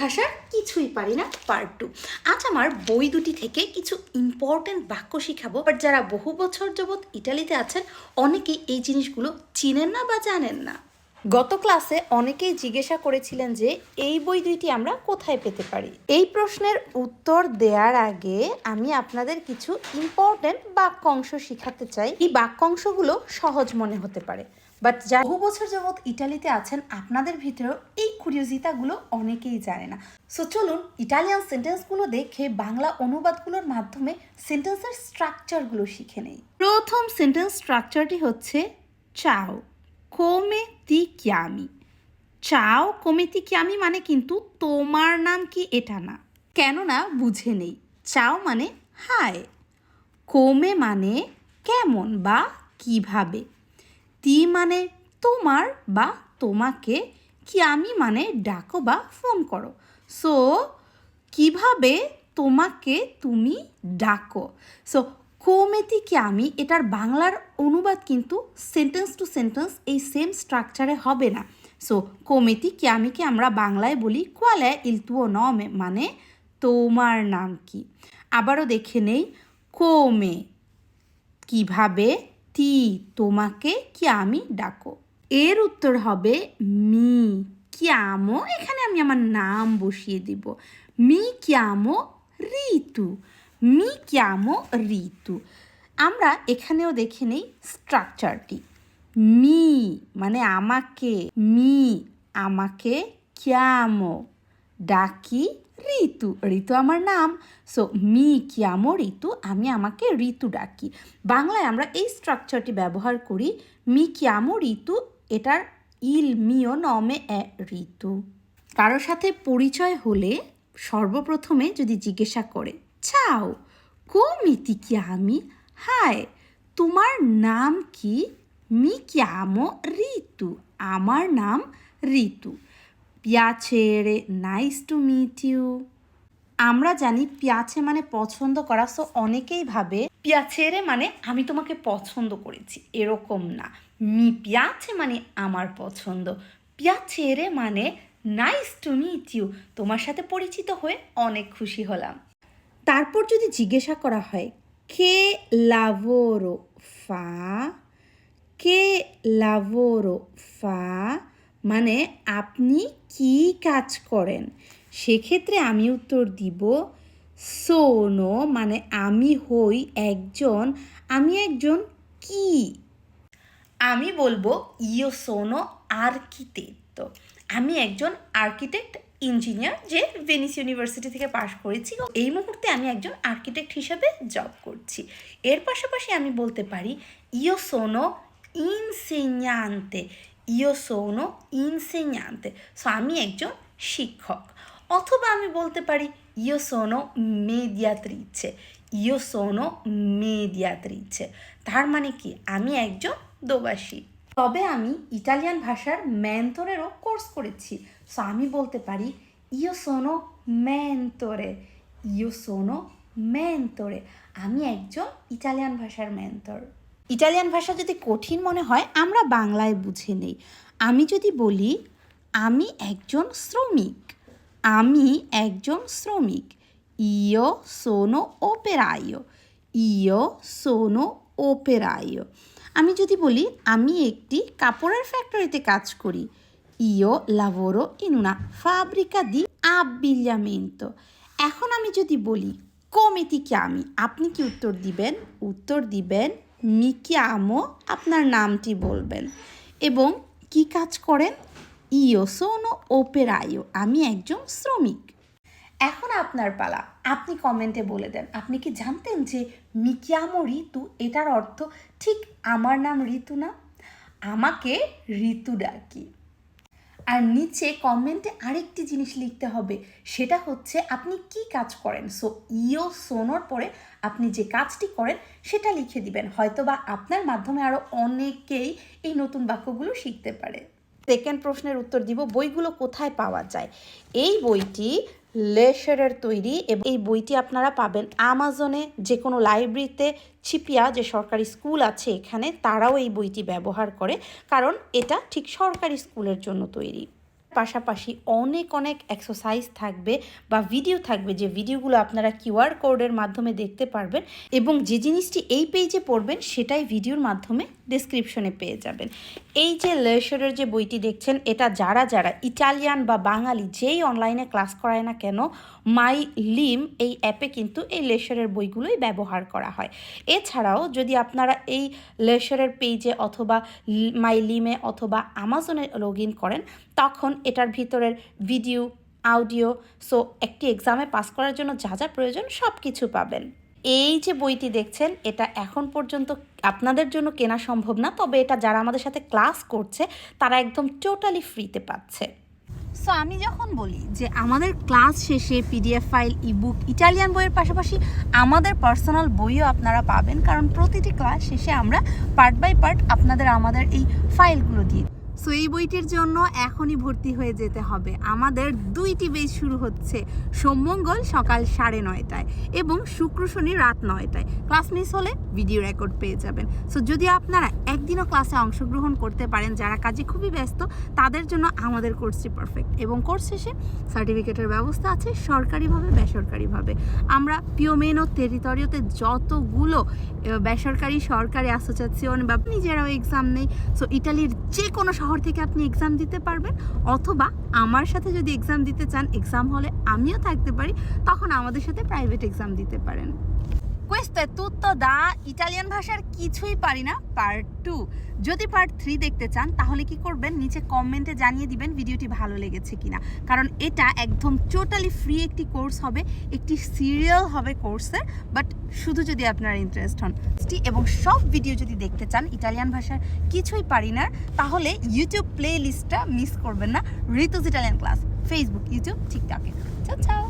ভাষার কিছুই পারি না পার্ট টু আজ আমার বই দুটি থেকে কিছু ইম্পর্টেন্ট বাক্য শিখাবো। বাট যারা বহু বছর যাবৎ ইটালিতে আছেন, অনেকেই এই জিনিসগুলো চিনেন না বা জানেন না। গত ক্লাসে অনেকেই জিজ্ঞাসা করেছিলেন যে, এই বই দুইটি আমরা কোথায় পেতে পারি? এই প্রশ্নের উত্তর দেওয়ার আগে আমি আপনাদের কিছু ইম্পর্টেন্ট বাক্যাংশ শিখাতে চাই। এই বাক্যাংশগুলো সহজ মনে হতে পারে। বাট যা বহু বছর যাবৎ ইটালিতে আছেন, আপনাদের ভিতরেও এই কুরিওজিতাগুলো অনেকেই জানে না। সো চলুন ইটালিয়ান সেন্টেন্সগুলো দেখে বাংলা অনুবাদগুলোর মাধ্যমে সেন্টেন্সের স্ট্রাকচারগুলো শিখে নেই। প্রথম সেন্টেন্স স্ট্রাকচারটি হচ্ছে, চাও কোমে তি কিয়ামি চাও কোমে তি কিয়ামি মানে কিন্তু তোমার নাম কি এটা না। কেননা বুঝে নেই। চাও মানে হায়। কোমে মানে কেমন বা কীভাবে? তি মানে তোমার বা তোমাকে কি আমি মানে ডাকো বা ফোন করো। সো কীভাবে তোমাকে তুমি ডাকো? সো কোমেতি কি আমি? এটার বাংলার অনুবাদ কিন্তু সেন্টেন্স টু সেন্টেন্স এই সেম স্ট্রাকচারে হবে না। সো কোমেতি কি আমিকে আমরা বাংলায় বলি? কোয়ালে ইল তুও নমে মানে তোমার নাম কি? আবারও দেখে নেই। কোমে কীভাবে তি তোমাকে কি আমি ডাকো? এর উত্তর হবে মি। কিয়ামো, এখানে আমি আমার নাম বসিয়ে দিব। মি কিয়ামো ঋতু। মি কিয়ামো ঋতু। আমরা এখানেও দেখে নেই স্ট্রাকচারটি মি মানে আমাকে, মি আমাকে কিয়ামো। ডাকি ঋতু ঋতু আমার নাম। সো মি কিয়ামো ঋতু, আমি আমাকে ঋতু ডাকি। বাংলায় আমরা এই স্ট্রাকচারটি ব্যবহার করি, মি কিয়ামো ঋতু, এটার ইল, মিও, নমে, এ, ঋতু। কারোর সাথে পরিচয় হলে সর্বপ্রথমে যদি জিজ্ঞাসা করে, চাও কোমিতি কি আমি? হায় তোমার নাম কি? মি কিয়ামো ঋতু, আমার নাম ঋতু। পিয়াছেরে নাইস টু মিট ইউ আমরা জানি পিয়াছে মানে পছন্দ করা সো অনেকেই ভাবে পিয়াছেরে মানে আমি তোমাকে পছন্দ করেছি, এরকম না। মি পিয়াছে মানে আমার পছন্দ পিয়াছেরে মানে নাইস টু মিট ইউ তোমার সাথে পরিচিত হয়ে অনেক খুশি হলাম। তারপর যদি জিজ্ঞাসা করা হয়, কে লাভোরো ফা কে লাভোরো ফা মানে আপনি কি কাজ করেন? সেক্ষেত্রে আমি উত্তর দিব, সোনো মানে আমি হই একজন, আমি একজন কি? আমি বলব ইও সোনো আর্কিটেক্ট। আমি একজন আর্কিটেক্ট, ইঞ্জিনিয়ার যে ভেনিস ইউনিভার্সিটি থেকে পাশ করেছি। এই মুহূর্তে আমি একজন আর্কিটেক্ট হিসাবে জব করছি। এর পাশাপাশি আমি বলতে পারি ইও সোনো ইনসেঞ্জান্তে ইও সোনো ইনসেঞ্জান্তে সো আমি একজন শিক্ষক। অথবা আমি বলতে পারি ইও সোনো মেডিয়াত্রিচ্ছে ইও সোনো মেডিয়াত্রিচ্ছে তার মানে কি? আমি একজন দোবাসী। তবে আমি ইটালিয়ান ভাষার ম্যান্তরেরও কোর্স করেছি। সো আমি বলতে পারি ইও সোনো ম্যান্তরে ইও সোনো ম্যান্তরে আমি একজন ইটালিয়ান ভাষার ম্যান্তর ইটালিয়ান ভাষা যদি কঠিন মনে হয়, আমরা বাংলায় বুঝে নেই। আমি যদি বলি, আমি একজন শ্রমিক। আমি একজন শ্রমিক। ইও সোনো ওপেরাইও ইও সোনো ওপেরাইও আমি যদি বলি, আমি একটি কাপড়ের ফ্যাক্টরিতে কাজ করি। ইও লাভোরো ইন una fabbrica di abbigliamento এখন আমি যদি বলি কমিতি আমি? আপনি কি উত্তর দিবেন? উত্তর দিবেন মি আমো আপনার নামটি বলবেন এবং কি কাজ করেন? ইও সোনো ওপেরাইও আমি একজন শ্রমিক। এখন আপনার পালা, আপনি কমেন্টে বলে দেন, আপনি কি জানতেন যে মিকিয়ামো ঋতু, এটার অর্থ ঠিক আমার নাম ঋতু না? আমাকে ঋতু ডাকি। আর নিচে কমেন্টে আরেকটি জিনিস লিখতে হবে, সেটা হচ্ছে আপনি কি কাজ করেন? সো ইও সোনোর পরে আপনি যে কাজটি করেন, সেটা লিখে দিবেন। হয়তোবা আপনার মাধ্যমে আরও অনেকেই এই নতুন বাক্যগুলো শিখতে পারে। সেকেন্ড প্রশ্নের উত্তর দিব, বইগুলো কোথায় পাওয়া যায়? এই বইটি লেশারের তৈরি এবং এই বইটি আপনারা পাবেন আমাজনে যে কোনো লাইব্রেরিতে, ছিপিয়া, যে সরকারি স্কুল আছে এখানে, তারাও এই বইটি ব্যবহার করে, কারণ এটা ঠিক সরকারি স্কুলের জন্য তৈরি। পাশাপাশি অনেক অনেক এক্সারসাইজ থাকবে বা ভিডিও থাকবে, যে ভিডিওগুলো আপনারা কিউআর কোডের মাধ্যমে দেখতে পারবেন এবং যে জিনিসটি এই পেজে পড়বেন, সেটাই ভিডিওর মাধ্যমে ডেসক্রিপশনে পেয়ে যাবেন। এই যে লেশরের যে বইটি দেখছেন, এটা যারা যারা ইটালিয়ান বা বাঙালি যেই অনলাইনে ক্লাস করায় না কেন মাই লিম এই অ্যাপে কিন্তু এই লেশরের বইগুলোই ব্যবহার করা হয়। এছাড়াও যদি আপনারা এই লেশরের পেজে অথবা মাই লিমে অথবা আমাজনে লগ ইন করেন, তখন এটার ভিতরের ভিডিও অডিও সো একটি এক্সামে পাস করার জন্য যা যা প্রয়োজন সব কিছু পাবেন। এই যে বইটি দেখছেন, এটা এখন পর্যন্ত আপনাদের জন্য কেনা সম্ভব না, তবে এটা যারা আমাদের সাথে ক্লাস করছে, তারা একদম টোটালি ফ্রিতে পাচ্ছে। সো আমি যখন বলি যে আমাদের ক্লাস শেষে পিডিএফ ফাইল ইবুক ইটালিয়ান বইয়ের পাশাপাশি আমাদের পার্সোনাল বইও আপনারা পাবেন, কারণ প্রতিটি ক্লাস শেষে আমরা পার্ট বাই পার্ট আপনাদের, আমাদের এই ফাইলগুলো দিই সো এই বইটির জন্য এখনই ভর্তি হয়ে যেতে হবে। আমাদের দুইটি বেজ শুরু হচ্ছে সোমমঙ্গল সকাল সাড়ে নয়টায় এবং শুক্র শনি রাত নয়টায়। ক্লাস মিস হলে ভিডিও রেকর্ড পেয়ে যাবেন। সো যদি আপনারা একদিনও ক্লাসে অংশগ্রহণ করতে পারেন, যারা কাজে খুবই ব্যস্ত, তাদের জন্য আমাদের কোর্সটি পারফেক্ট এবং কোর্স শেষে সার্টিফিকেটের ব্যবস্থা আছে সরকারিভাবে, বেসরকারিভাবে। আমরা পিওমেন ও টেরিটরিওতে যতগুলো বেসরকারি, সরকারি অ্যাসোসিয়েশন বা নিজেরাও এক্সাম নেই, সো ইটালির যে কোনো শহর থেকে আপনি এক্সাম দিতে পারবেন, অথবা আমার সাথে যদি এক্সাম দিতে চান এক্সাম হলে আমিও থাকতে পারি, তখন আমাদের সাথে প্রাইভেট এক্সাম দিতে পারেন। Questo è tutto da ইটালিয়ান ভাষার কিছুই পারি না পার্ট টু যদি পার্ট থ্রি দেখতে চান, তাহলে কি করবেন? নিচে কমেন্টে জানিয়ে দিবেন ভিডিওটি ভালো লেগেছে কিনা। কারণ এটা একদম টোটালি ফ্রি একটি কোর্স হবে, একটি সিরিয়াল হবে কোর্সের বাট শুধু যদি আপনার ইন্টারেস্ট হন। এবং সব ভিডিও যদি দেখতে চান ইটালিয়ান ভাষার কিছুই পারি না, তাহলে ইউটিউব প্লে লিস্টটা মিস করবেন না। Ritu's Italian class Facebook YouTube ঠিকঠাকে চাও চাও